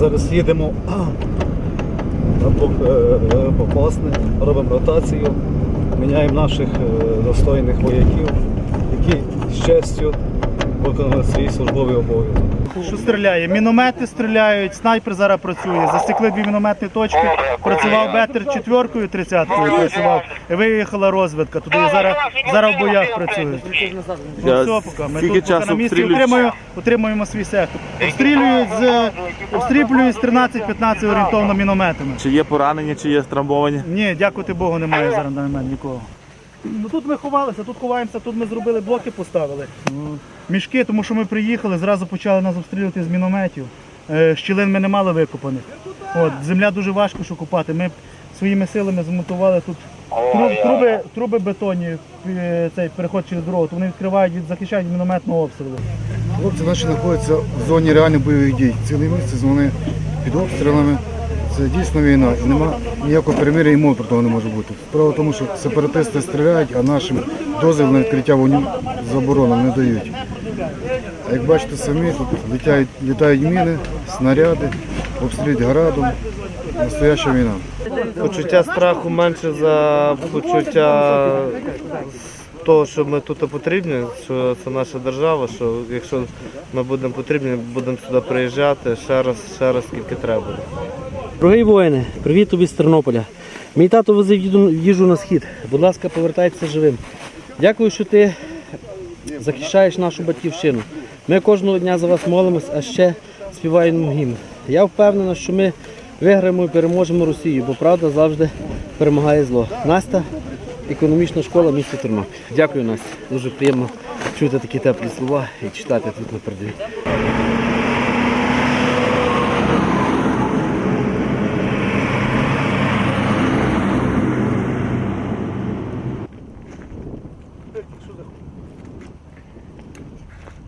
Зараз їдемо на Бог- е, е, робимо ротацію, міняємо наших е, достойних вояків, які з честю виконали свій службовий обов'язок. Що стріляє? Міномети стріляють, снайпер зараз працює. Засікли дві мінометні точки. Працював Бетер четвіркою, тридцяткою працював. І виїхала розвідка. Туди зараз, зараз в боях працюють. Ну, все, поки. Ми скільки тут поки часу на місці обстрілюють? утримуємо, утримуємо свій сектор. Обстрілюють з обстрілюють з 13-15 орієнтовно мінометами. Чи є поранені, чи є травмовані? Ні, дякувати Богу, немає зараз на мене нікого. Ну тут ми ховалися, тут ховаємося, тут ми зробили блоки, поставили. Мішки, тому що ми приїхали, зразу почали нас обстрілювати з мінометів. Е, Щілин ми не мали викопаних. От, земля дуже важко що купати. Ми своїми силами змонтували тут тру- труби, труби бетонні, е, цей переход через дорогу, то вони відкривають від захищають від мінометного обстрілу. Хлопці наші знаходяться в зоні реальних бойових дій. Цілий місяць вони під обстрілами. Це дійсно війна. І нема ніякого перемир'я і мови про того не може бути. Справа в тому, що сепаратисти стріляють, а нашим дозвіл на відкриття вогню заборонено не дають. А як бачите самі, тут літають, літають міни, снаряди, обстрілюють градом. Настояща війна. Почуття страху менше за почуття того, що ми тут потрібні, що це наша держава, що якщо ми будемо потрібні, будемо сюди приїжджати ще раз, ще раз скільки треба. Дорогий воїне, привіт тобі з Тернополя. Мій тато возив їжу на схід. Будь ласка, повертайтеся живим. Дякую, що ти захищаєш нашу батьківщину. Ми кожного дня за вас молимось, а ще співаємо гімн. Я впевнена, що ми виграємо і переможемо Росію, бо правда завжди перемагає зло. Настя, економічна школа міста Тернопіль. Дякую, Настя. Дуже приємно чути такі теплі слова і читати тут на передовій.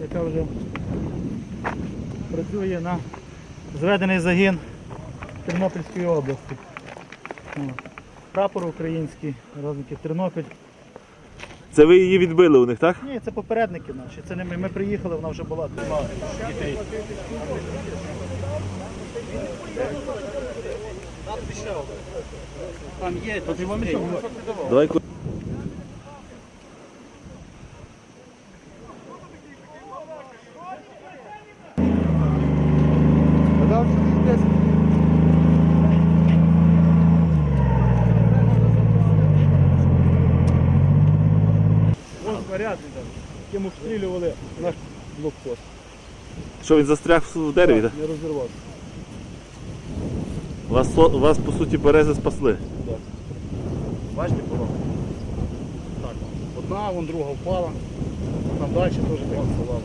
яка вже працює на зведений загін Тернопільської області. Прапор український, розвідки Тернопіль. Це ви її відбили у них, так? Ні, це попередники наші. Це не ми. Ми приїхали, вона вже була трима. Там є, тут мала дітей. Давай ку- Вон там, яким обстрілювали наш блокпост. Що він застряг в дереві, так? Не розірвався. Вас, вас по суті берези спасли. Бачите, порог? Так. Одна, вон друга впала. Там далі теж так впала,